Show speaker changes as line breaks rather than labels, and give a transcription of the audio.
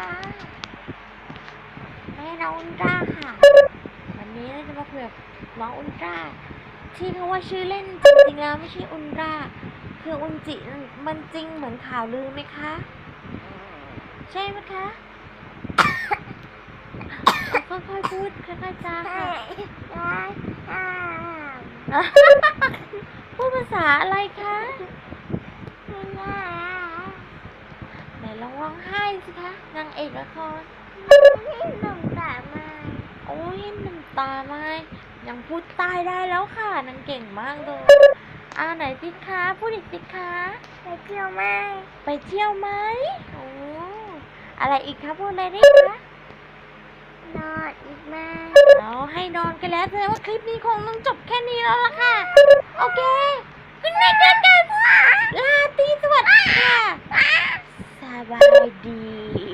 ค่ะแม่น้องอุลตร้าค่ะ วันนี้เราจะมาคุยกับน้องอุลตร้าที่เขาว่าชื่อเล่นจริงๆแล้วไม่ใช่อุลตร้าคืออุนจิมันจริงเหมือนข่าวลือไหมคะ ใช่ไหมคะเอาค่อยๆพูดค่อยๆจาค่ะพูดภาษาอะไรคะไหนลอง ร้องไห้สิคะนางเอกละครโอ้ยหนึ่งตาไม้ยังพูดใตายได้แล้วค่ะนางเก่งมากเลยอ่าไหนสิคะพูดอีกสิคะไปเที่ยวไหมโอ้อะไรอีกคะพูดอะไรได้คะเอาให้นอนกันแล้วแสดงว่าคลิปนี้คงต้องจบแค่นี้แล้วล่ะค่ะ โอเคคุณแม่กัน กั